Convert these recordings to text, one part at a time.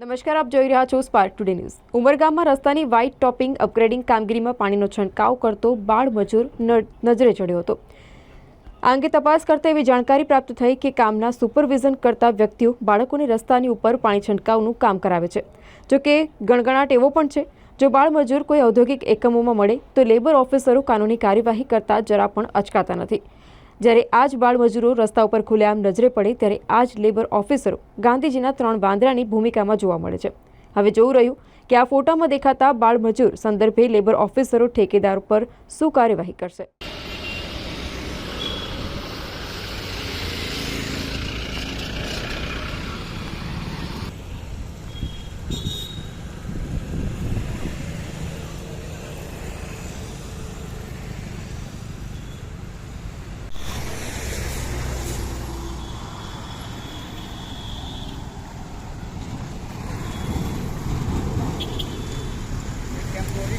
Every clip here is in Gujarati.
નમસ્કાર, આપ જોઈ રહ્યા છો સ્પાર્ક ટુડે ન્યૂઝ ઉમરગામમાં રસ્તાની વ્હાઇટ ટોપિંગ અપગ્રેડિંગ કામગીરીમાં પાણીનો છંટકાવ કરતો બાળ મજૂર નજરે ચડ્યો હતો. આ અંગે તપાસ કરતા એવી જાણકારી પ્રાપ્ત થઈ કે કામના સુપરવિઝન કરતા વ્યક્તિઓ બાળકોને રસ્તાની ઉપર પાણી છંટકાવનું કામ કરાવે છે. જો કે ગણગણાટ એવો પણ છે, જો બાળ મજૂર કોઈ ઔદ્યોગિક એકમોમાં મળે, તો લેબર ઓફિસરો કાનૂની કાર્યવાહી કરતા જરા પણ અચકાતા નથી. જ્યારે આ જ બાળ રસ્તા ઉપર ખુલ્લેઆમ નજરે પડે ત્યારે આ જ લેબર ઓફિસરો ગાંધીજીના ત્રણ વાંદરાની ભૂમિકામાં જોવા મળે છે. હવે જોવું રહ્યું કે આ ફોટામાં દેખાતા બાળમજૂર સંદર્ભે લેબર ઓફિસરો ઠેકેદાર પર શું કાર્યવાહી કરશે.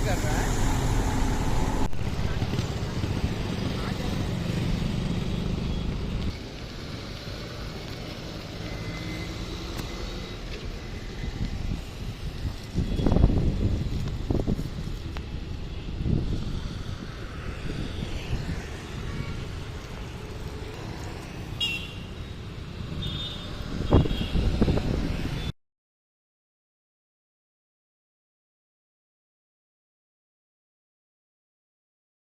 कर रहा है